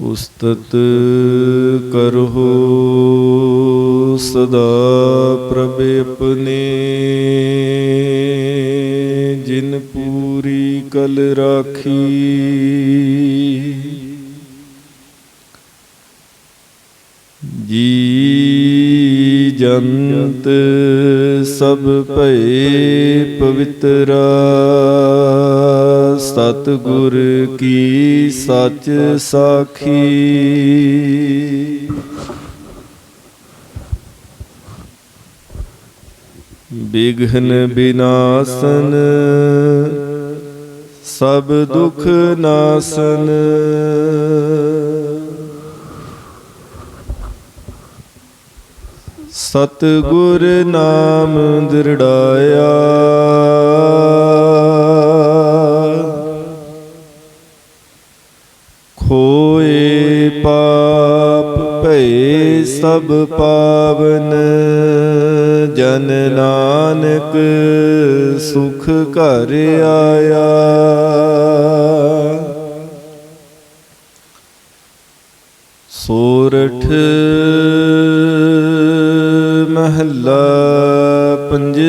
ਉਸਤਤ ਕਰਹੁ ਸਦਾ ਪ੍ਰਭ ਆਪਣੇ। ਜਿਨ ਪੂਰੀ ਕਲ ਰਾਖੀ। ਜੀ ਜੰਤ ਸਭ ਭਏ ਪਵਿੱਤਰਾ। ਸਤ ਗੁਰ ਕੀ ਸੱਚ ਸਾਖੀ। ਬਿਘਨ ਬਿਨਾਸਨ ਸਭ ਦੁਖ ਨਾਸਨ। ਸਤ ਗੁਰ ਨਾਮ ਦ੍ਰਿੜਾਇਆ। ਪਾਪ ਭਏ ਸਭ ਪਾਵਨ ਜਨ ਨਾਨਕ ਸੁਖ ਘਰ ਆਇਆ। ਸੋਰਠ ਮਹੱਲਾ ਪੰਜਵਾ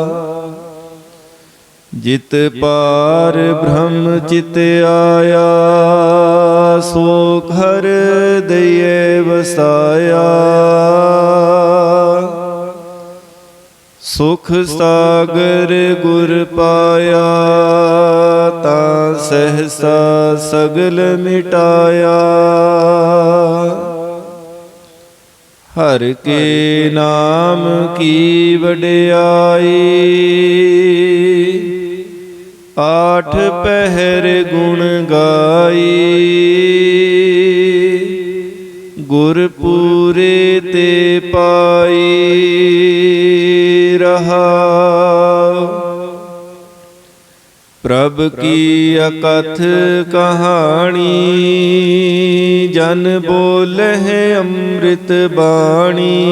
ਜਿਤ ਪਾਰ ਬ੍ਰਹਮ ਚਿਤ ਆਇਆ ਸੋ ਘਰ ਦਈਏ ਵਸਾਇਆ। ਸੁਖ ਸਾਗਰ ਗੁਰ ਪਾਇਆ, ਤਾਂ ਸਹਸਾ ਸਗਲ ਮਿਟਾਇਆ। ਹਰ ਕੇ ਨਾਮ ਕੀ ਵਡਿਆਈ ਆਠ ਪਹਿਰ ਗੁਣ ਗਾਈ। ਗੁਰ ਪੂਰੇ ਤੇ ਪਾਈ ਰਹਾ। ਪ੍ਰਭ ਕੀ ਅਕਥ ਕਹਾਣੀ, ਜਨ ਬੋਲਹਿ ਅੰਮ੍ਰਿਤ ਬਾਣੀ।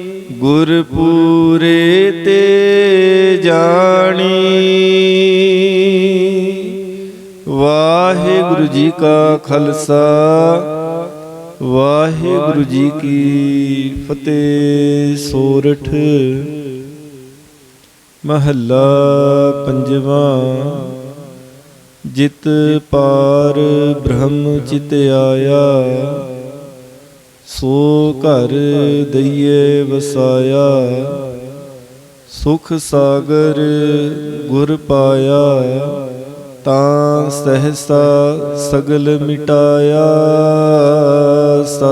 ਗੁਰ ਪੂਰੇ ਤੇ ਜਾਣੀ। ਵਾਹਿਗੁਰੂ ਜੀ ਕਾ ਖਾਲਸਾ, ਵਾਹਿਗੁਰੂ ਜੀ ਕੀ ਫਤਿਹ। ਸੋਰਠ ਮਹੱਲਾ ਪੰਜਵਾਂ, ਜਿਤ ਪਾਰ ਬ੍ਰਹਮ ਚਿਤ ਆਇਆ। ਸੋ ਘਰ ਦਈਏ ਵਸਾਇਆ ਸੁਖ ਸਾਗਰ ਗੁਰ ਪਾਇਆ ਤਾਂ ਸਹਸਾ ਸਗਲ ਮਿਟਾਇਆ। ਸਤ